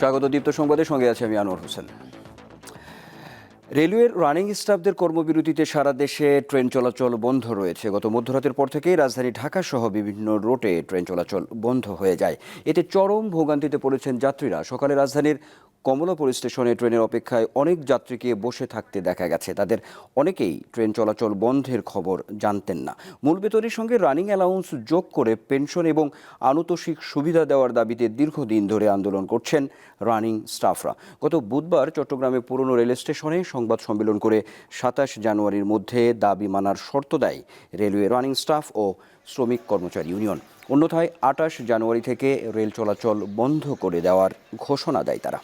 স্বাগত দীপ্ত সংবাদের সঙ্গে আছে আমি আনোয়ার হোসেন। রেলওয়ের রানিং স্টাফদের কর্মবিরতিতে সারা দেশে ট্রেন চলাচল বন্ধ রয়েছে। গত মধ্যরাতের পর থেকেই রাজধানী ঢাকা সহ বিভিন্ন রোটে ট্রেন চলাচল বন্ধ হয়ে যায়। এতে চরম ভোগান্তিতে পড়েছেন যাত্রীরা। সকালে রাজধানীর কমলাপুর স্টেশনে ট্রেনের অপেক্ষায় অনেক যাত্রীকে বসে থাকতে দেখা গেছে। তাদের অনেকেই ট্রেন চলাচল বন্ধের খবর জানতেন না। মূল বেতনের সঙ্গে রানিং অ্যালাউন্স যোগ করে পেনশন এবং আনুতোষিক সুবিধা দেওয়ার দাবিতে দীর্ঘদিন ধরে আন্দোলন করছেন রানিং স্টাফরা। গত বুধবার চট্টগ্রামে পুরনো রেল স্টেশনে সংবাদ সম্মেলন করে সাতাশ জানুয়ারির মধ্যে দাবি মানার শর্ত দেয় রেলওয়ে রানিং স্টাফ ও শ্রমিক কর্মচারী ইউনিয়ন। অন্যথায় আটাশ জানুয়ারি থেকে রেল চলাচল বন্ধ করে দেওয়ার ঘোষণা দেয় তারা।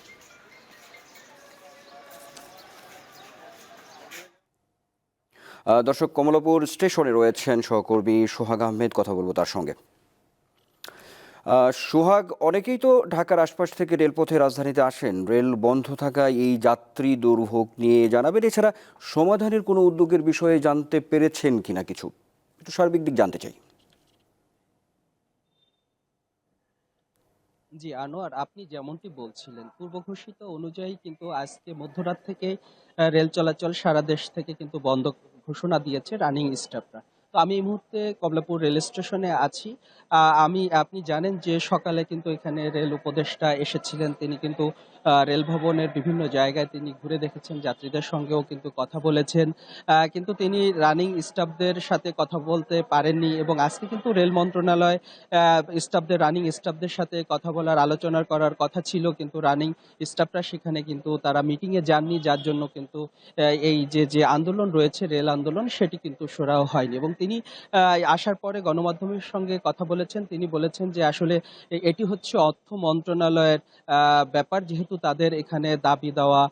দর্শক, কমলাপুর স্টেশনে রয়েছেন সহকর্মী সোহাগ আহমেদ, কথা বলব তার সঙ্গে। সোহাগ, অনেকেই তো ঢাকার আশপাশ থেকে রেলপথে রাজধানীতে আসেন। রেল বন্ধ থাকায় এই যাত্রী দুর্ভোগ নিয়ে জানাবেন। এছাড়া সমাধানের কোনো উদ্যোগের বিষয়ে জানতে পেরেছেন কিনা কিছু? একটু সার্বিক দিক জানতে চাই। জি, আনোয়ার, আপনি যেমনটি বলছিলেন, পূর্ব ঘোষিত অনুযায়ী কিন্তু আজকে মধ্যরাত থেকে রেল চলাচল সারা দেশ থেকে কিন্তু বন্ধ ঘোষণা দিয়েছে রানিং স্টাফরা। তো আমি এই মুহূর্তে কমলাপুর রেল স্টেশনে আছি। আমি, আপনি জানেন যে সকালে কিন্তু এখানে রেল উপদেষ্টা এসেছিলেন, তিনি কিন্তু রেল ভবনের বিভিন্ন জায়গায় তিনি ঘুরে দেখেছেন, যাত্রীদের সঙ্গেও কিন্তু কথা বলেছেন। কিন্তু তিনি রানিং স্টাফদের সাথে কথা বলতে পারেননি এবং আজকে কিন্তু রেল মন্ত্রণালয় স্টাফদের, রানিং স্টাফদের সাথে কথা বলার, আলোচনা করার কথা ছিল। কিন্তু রানিং স্টাফরা সেখানে কিন্তু তারা মিটিংয়ে যাননি, যার জন্য কিন্তু এই যে যে আন্দোলন রয়েছে, রেল আন্দোলন, সেটি কিন্তু সরাও হয়নি এবং তিনি আসার পরে গণমাধ্যমের সঙ্গে কথা বলেছেন। তিনি বলেছেন যে আসলে এটি হচ্ছে অর্থ মন্ত্রণালয়ের ব্যাপার। যেহেতু তাদের এখানে দাবি দেওয়া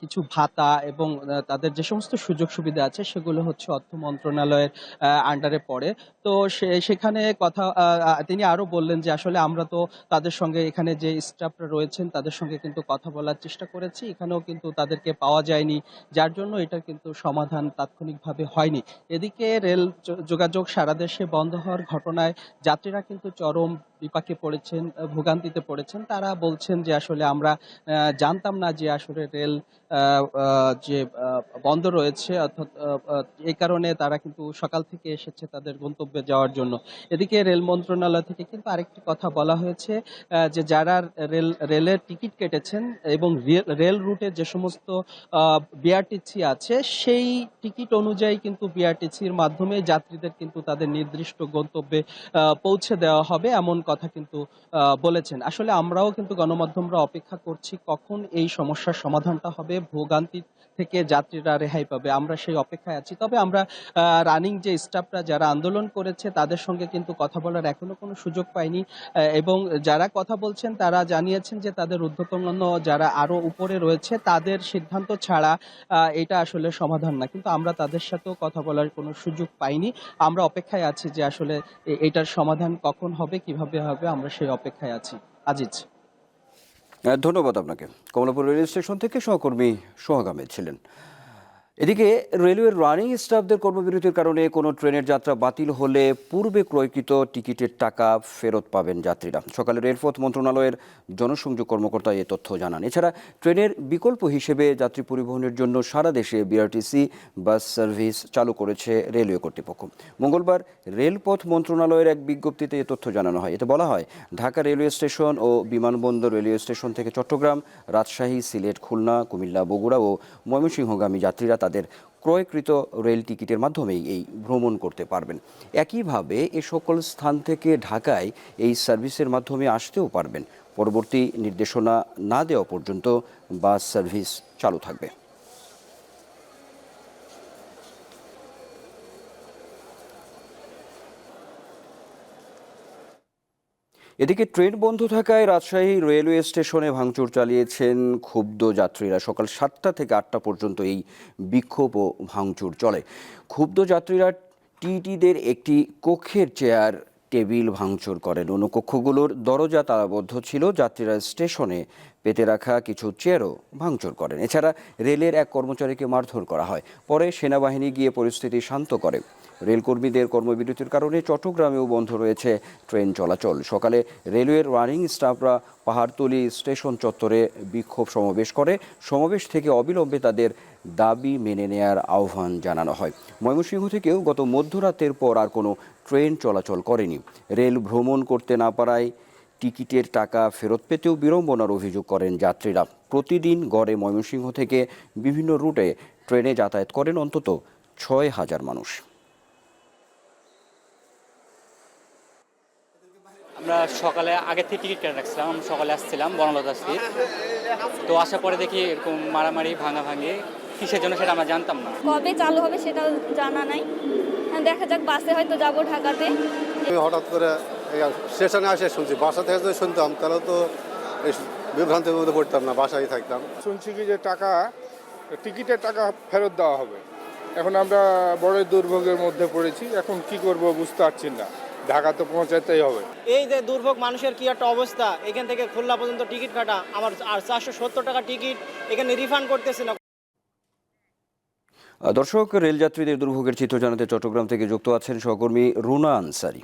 কিছু ভাতা এবং তাদের যে সমস্ত সুযোগ সুবিধা আছে সেগুলো হচ্ছে অর্থ মন্ত্রণালয়ের আন্ডারে পড়ে। তো সেখানে কথা তিনি আরও বললেন যে আসলে আমরা তো তাদের সঙ্গে এখানে যে স্টাফরা রয়েছেন তাদের সঙ্গে কিন্তু কথা বলার চেষ্টা করেছি। এখানেও কিন্তু তাদেরকে পাওয়া যায়নি। যার জন্য এটা কিন্তু সমাধান তাৎক্ষণিকভাবে হয়নি। এদিকে রেল যোগাযোগ সারা দেশে বন্ধ হওয়ার ঘটনায় যাত্রীরা কিন্তু চরম বিপাকে পড়েছেন ভোগান্তিতে পড়েছেন, তারা বলছেন যে আসলে আমরা জানতাম না যে আসলে রেল যে বন্ধ রয়েছে, অর্থাৎ এই কারণে তারা কিন্তু সকাল থেকে এসেছে তাদের গন্তব্যে যাওয়ার জন্য। এদিকে রেল মন্ত্রণালয় থেকে কিন্তু আরেকটি কথা বলা হয়েছে যে যারা রেল, রেলের টিকিট কেটেছেন এবং রেল রুটে যে সমস্ত বিআরটিসি আছে, সেই টিকিট অনুযায়ী কিন্তু বিআরটিসির মাধ্যমে যাত্রীদের কিন্তু তাদের নির্দিষ্ট গন্তব্যে পৌঁছে দেওয়া হবে, এমন কথা কিন্তু আহ, বলেছেন। আসলে আমরাও কিন্তু গণমাধ্যমরা অপেক্ষা করছি কখন এই সমস্যার সমাধানটা হবে। ভোগান্তি থেকে যাত্রীরা রেহাই পাবে। আমরা সেই অপেক্ষায় আছি। তবে আমরা রানিং যে স্টাফরা যারা আন্দোলন করেছে, তাদের সঙ্গে কিন্তু কথা বলার এখনও কোনো সুযোগ পাইনি। এবং যারা কথা বলছেন, তারা জানিয়েছেন যে তাদের ঊর্ধ্বতন যারা আরও উপরে রয়েছে, তাদের সিদ্ধান্ত ছাড়া এটা আসলে সমাধান না। কিন্তু আমরা তাদের সাথেও কথা বলার কোনো সুযোগ পাইনি। আমরা অপেক্ষায় আছি যে আসলে এটার সমাধান কখন হবে, কীভাবে হবে, আমরা সেই অপেক্ষায় আছি। আজিজ। ধন্যবাদ আপনাকে। কমলাপুর রেল স্টেশন থেকে সহকর্মী সোহাগ আহমেদ ছিলেন। এদিকে রেলওয়ের রানিং স্টাফদের কর্মবিরতির কারণে কোনো ট্রেনের যাত্রা বাতিল হলে পূর্বে ক্রয়কৃত টিকিটের টাকা ফেরত পাবেন যাত্রীরা। সকালে রেলপথ মন্ত্রণালয়ের জনসংযোগ কর্মকর্তা এ তথ্য জানান। এছাড়া ট্রেনের বিকল্প হিসেবে যাত্রী পরিবহনের জন্য সারা দেশে বিআরটিসি বাস সার্ভিস চালু করেছে রেলওয়ে কর্তৃপক্ষ। মঙ্গলবার রেলপথ মন্ত্রণালয়ের এক বিজ্ঞপ্তিতে এ তথ্য জানানো হয়। এতে বলা হয়, ঢাকা রেলওয়ে স্টেশন ও বিমানবন্দর রেলওয়ে স্টেশন থেকে চট্টগ্রাম, রাজশাহী, সিলেট, খুলনা, কুমিল্লা, বগুড়া ও ময়মনসিংহগামী যাত্রীরা তাদের ক্রয়কৃত রেল টিকিটের মাধ্যমেই এই ভ্রমণ করতে পারবেন। একইভাবে এ সকল স্থান থেকে ঢাকায় এই সার্ভিসের মাধ্যমে আসতেও পারবেন। পরবর্তী নির্দেশনা না দেওয়া পর্যন্ত বাস সার্ভিস চালু থাকবে। এদিকে ট্রেন বন্ধ থাকায় রাজশাহী রেলওয়ে স্টেশনে ভাঙচুর চালিয়েছেন ক্ষুব্ধ যাত্রীরা। সকাল সাতটা থেকে আটটা পর্যন্ত এই বিক্ষোভ ও ভাঙচুর চলে। ক্ষুব্ধ যাত্রীরা টিটিদের একটি কক্ষের চেয়ার, টেবিল ভাঙচুর করেন। অন্য কক্ষগুলোর দরজা তালাবদ্ধ ছিল। যাত্রীরা স্টেশনে পেতে রাখা কিছু চেয়ারও ভাঙচুর করেন। এছাড়া রেলের এক কর্মচারীকে মারধর করা হয়। পরে সেনাবাহিনী গিয়ে পরিস্থিতি শান্ত করে। রেলকর্মীদের কর্মবিরতির কারণে চট্টগ্রামেও বন্ধ রয়েছে ট্রেন চলাচল। সকালে রেলওয়ের রানিং স্টাফরা পাহাড়তলি স্টেশন চত্বরে বিক্ষোভ সমাবেশ করে। সমাবেশ থেকে অবিলম্বে তাদের দাবি মেনে নেয়ার আহ্বান জানানো হয়। ময়মনসিংহ থেকেও গত মধ্যরাতের পর আর কোনো ট্রেন চলাচল করেনি। রেল ভ্রমণ করতে না পারায় টিকিটের টাকা ফেরত পেতেও বিড়ম্বনার অভিযোগ করেন যাত্রীরা। প্রতিদিন গড়ে ময়মনসিংহ থেকে বিভিন্ন রুটে ট্রেনে যাতায়াত করেন অন্তত ছয় হাজার মানুষ। আমরা সকালে আগে থেকে টিকিট কেটে রাখছিলাম আমরা সকালে আসছিলাম বনলতা স্ট্রিট। তো আসার পরে দেখি এরকম মারামারি ভাঙা ভাঙাভাঙি কিসের জন্য সেটা আমরা জানতাম না। কবে চালু হবে সেটা জানা নাই। দেখা যাক বাসে হয়তো যাব ঢাকাতে। আমি হঠাৎ করে স্টেশনে আসে শুনছি বাসা থেকে যদি শুনতাম তাহলে তো এই বিভ্রান্তির মধ্যে পড়তাম না বাসায় থাকতাম। শুনছি কি যে টাকা টিকিটের টাকা ফেরত দেওয়া হবে। এখন আমরা বড় দুর্ভোগের মধ্যে পড়েছি এখন কি করব বুঝতে পারছি না। ঢাকা তো পৌঁছাতেই হবে। এই যে দুর্ভোগ মানুষের কি একটা অবস্থা এখান থেকে খুলনা পর্যন্ত টিকিট কাটা আমার আর চারশো সত্তর টাকা টিকিট এখানে রিফান্ড করতেছে না। দর্শক রেলযাত্রীদের দুর্ভোগের চিত্র জানাতে চট্টগ্রাম থেকে যুক্ত আছেন সহকর্মী রুনা আনসারি।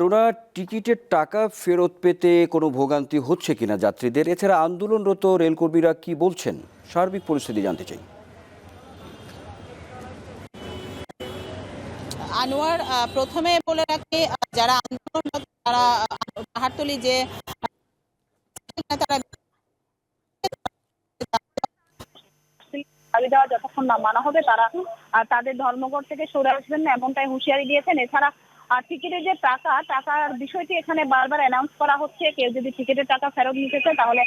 রুনা টিকিটের টাকা ফেরত পেতে কোনো ভোগান্তি হচ্ছে কিনা যাত্রীদের? এছাড়া আন্দোলনরত রেলকর্মীরা কি বলছেন? সার্বিক পরিস্থিতি জানতে চাই। আনোয়ার প্রথমে বলে রাখি যারা আন্দোলন তারা পাহাড়তলি যে, তারা দাবি দেওয়া যতক্ষণ না মানা হবে, তারা তাদের ধর্মঘট থেকে সরে আসবেন না, এমনটাই হুঁশিয়ারি দিয়েছেন। এছাড়া টিকিটের যে টাকা, টাকার বিষয়টি এখানে বারবার অ্যানাউন্স করা হচ্ছে। কেউ যদি টিকিটের টাকা ফেরত নিতে চায়, তাহলে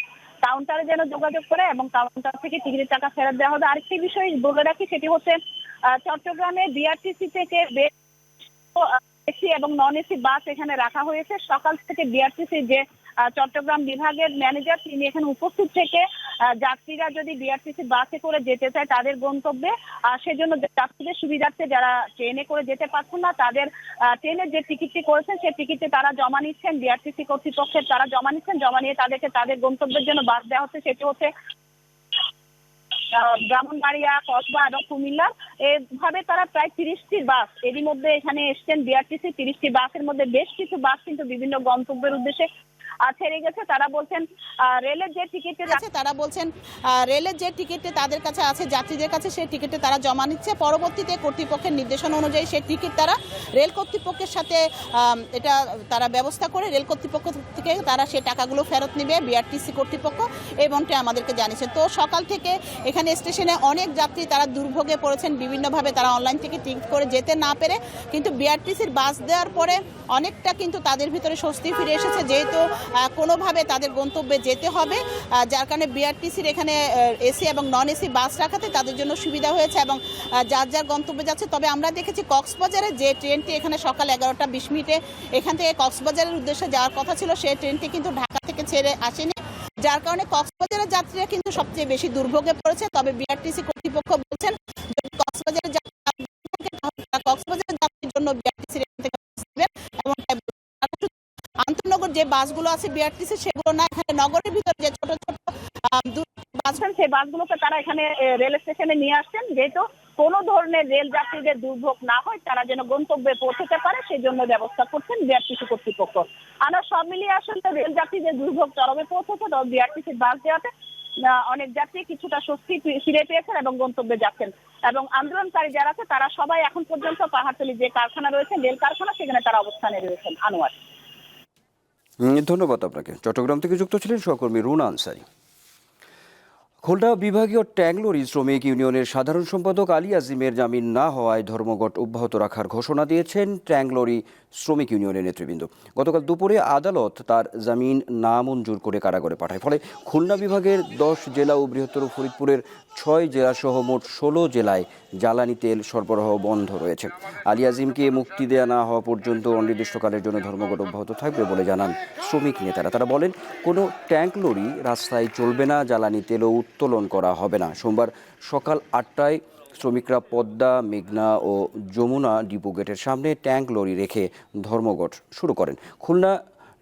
কাউন্টারে যেন যোগাযোগ করে এবং কাউন্টার থেকে টিকিটের টাকা ফেরত দেওয়া হবে। আরেকটি বিষয় বলে রাখি, সেটি হচ্ছে চট্টগ্রামে বিআরটিসি থেকে বেশ এসি এবং নন এসি বাস এখানে রাখা হয়েছে। সকাল থেকে বিআরটিসি যে চট্টগ্রাম বিভাগের ম্যানেজার তিনি এখানে উপস্থিত থেকে যাত্রীরা যদি বিআরটিসি বাসে করে যেতে চায় তাদের গন্তব্যে সেজন্য যাত্রীদের সুবিধার্থে যারা ট্রেনে করে যেতে পারছেন না, তাদের ট্রেনের যে টিকিটটি করেছেন, সেই টিকিটটি তারা জমা নিচ্ছেন। বিআরটিসি কর্তৃপক্ষের তারা জমা নিচ্ছেন। জমা নিয়ে তাদেরকে তাদের গন্তব্যের জন্য বাস দেওয়া হচ্ছে। সেটি হচ্ছে ব্রাহ্মণবাড়িয়া, কসবা এবং কুমিল্লা। এভাবে তারা প্রায় তিরিশটি বাস, এরই মধ্যে এখানে এসছেন বিআরটিসি তিরিশটি বাসের মধ্যে বেশ কিছু বাস কিন্তু বিভিন্ন গন্তব্যের উদ্দেশ্যে ছেড়ে গেছে। তারা বলছেন রেলের যে টিকিটের আছে তারা বলছেন রেলের যে টিকিটে তাদের কাছে আছে, যাত্রীদের কাছে, সেই টিকিটে তারা জমা নিচ্ছে। পরবর্তীতে কর্তৃপক্ষের নির্দেশনা অনুযায়ী সেই টিকিট তারা রেল কর্তৃপক্ষের সাথে এটা তারা ব্যবস্থা করে রেল কর্তৃপক্ষ থেকে তারা সেই টাকাগুলো ফেরত নেবে, বিআরটিসি কর্তৃপক্ষ এমনটি আমাদেরকে জানিয়েছে তো সকাল থেকে এখানে স্টেশনে অনেক যাত্রী তারা দুর্ভোগে পড়েছেন, বিভিন্নভাবে তারা অনলাইন থেকে টিকিট করে যেতে না পেরে। কিন্তু বিআরটিসির বাস দেওয়ার পরে অনেকটা কিন্তু তাদের ভিতরে স্বস্তি ফিরে এসেছে। যেহেতু কোনোভাবে তাদের গন্তব্যে যেতে হবে। যার কারণে বিআরটিসির এখানে এসি এবং নন এসি বাস রাখাতে তাদের জন্য সুবিধা হয়েছে এবং যার যার গন্তব্যে যাচ্ছে। তবে আমরা দেখেছি কক্সবাজারে যে ট্রেনটি এখানে সকাল এগারোটা বিশ মিনিটে এখান থেকে কক্সবাজারের উদ্দেশ্যে যাওয়ার কথা ছিল সেই ট্রেনটি কিন্তু ঢাকা থেকে ছেড়ে আসেনি। যার কারণে কক্সবাজারের যাত্রীরা কিন্তু সবচেয়ে বেশি দুর্ভোগে পড়েছে। তবে বিআরটিসি কর্তৃপক্ষ বলছেন কক্সবাজারের যাত্রী কক্সবাজারের যাত্রীর জন্য বিআরটিসির যে বাসগুলো আছে বিআরটিসি সেগুলো না, এখানে নগরের ভিতরে যে ছোট ছোট সেই বাসগুলোকে তারা এখানে রেল স্টেশনে নিয়ে আসছেন যেহেতু কোনো ধরনের রেল যাত্রীদের দুর্ভোগ না হয়, তারা যেন গন্তব্যে পৌঁছতে পারে, সেই জন্য ব্যবস্থা করছেন বিআরটিসি কর্তৃপক্ষ। আমরা সব মিলিয়ে আসলে রেল যাত্রীদের দুর্ভোগ চরমে পৌঁছেছে, তো বিআরটিসির বাস দেওয়াতে অনেক যাত্রী কিছুটা স্বস্তি ফিরে পেয়েছেন এবং গন্তব্যে যাচ্ছেন। এবং আন্দোলনকারী যারা আছে, তারা সবাই এখন পর্যন্ত পাহাড়তলি যে কারখানা রয়েছে, রেল কারখানা, সেখানে তারা অবস্থানে রয়েছেন, আনোয়ার। ধন্যবাদ আপনাকে। চট্টগ্রাম থেকে যুক্ত ছিলেন সহকর্মী রুনা আনসারি। খুলনা বিভাগীয় ট্যাংলোরি শ্রমিক ইউনিয়নের সাধারণ সম্পাদক আলী আজিমের জামিন না হওয়ায় ধর্মঘট অব্যাহত রাখার ঘোষণা দিয়েছেন ট্যাংলোরি শ্রমিক ইউনিয়নের নেতৃবৃন্দ। গতকাল দুপুরে আদালত তার জামিন না মঞ্জুর করে কারাগারে পাঠায়। ফলে খুলনা বিভাগের দশ জেলা ও বৃহত্তর ফরিদপুরের ছয় জেলাসহ মোট ষোলো জেলায় জ্বালানি তেল সরবরাহ বন্ধ রয়েছে। আলী আজিমকে মুক্তি দেয়া না হওয়া পর্যন্ত অনির্দিষ্টকালের জন্য ধর্মঘট অব্যাহত থাকবে বলে জানান শ্রমিক নেতারা। তারা বলেন, কোনো ট্যাঙ্ক লরি রাস্তায় চলবে না, জ্বালানি তেলও উত্তোলন করা হবে না। সোমবার সকাল আটটায় শ্রমিকরা পদ্মা, মেঘনা ও যমুনা ডিপো গেটের সামনে ট্যাঙ্ক লরি রেখে ধর্মঘট শুরু করেন। খুলনা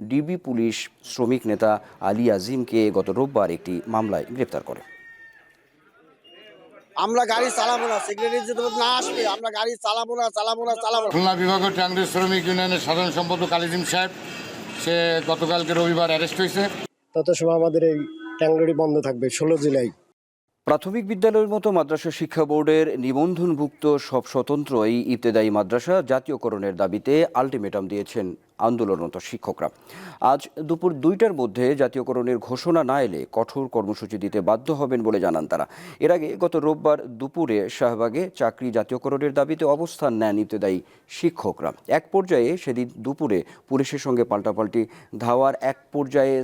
ডিবি পুলিশ শ্রমিক নেতা আলী আজিমকে গত রোববার একটি মামলায় গ্রেপ্তার করে। আমরা গাড়ি চালাবো না সেক্রেটারি যদি না আসবে আমরা গাড়ি চালাবো না চালাবো না চালাবো না। খুলনা বিভাগের ট্যাংরি শ্রমিক ইউনিয়নের সাধারণ সম্পাদক আলিদিন সাহেব সে গতকালকে রবিবার অ্যারেস্ট হয়েছে। তত সময় আমাদের এই ট্যাংরি বন্ধ থাকবে ষোলো জুলাই। প্রাথমিক বিদ্যালয়ের মতো মাদ্রাসা শিক্ষা বোর্ডের নিবন্ধনভুক্ত সব স্বতন্ত্র এই ইবতেদায়ী মাদ্রাসা জাতীয়করণের দাবিতে আলটিমেটাম দিয়েছেন আন্দোলনরত শিক্ষকরা। আজ দুপুর দুইটার মধ্যে জাতীয়করণের ঘোষণা না এলে কঠোর কর্মসূচি দিতে বাধ্য হবেন বলে জানান তারা। এর আগে গত রোববার দুপুরে শাহবাগে চাকরি জাতীয়করণের দাবিতে অবস্থান নেন ইবতেদায়ী শিক্ষকরা। এক পর্যায়ে সেদিন দুপুরে পুলিশের সঙ্গে পাল্টাপাল্টি ধাওয়ার এক পর্যায়ে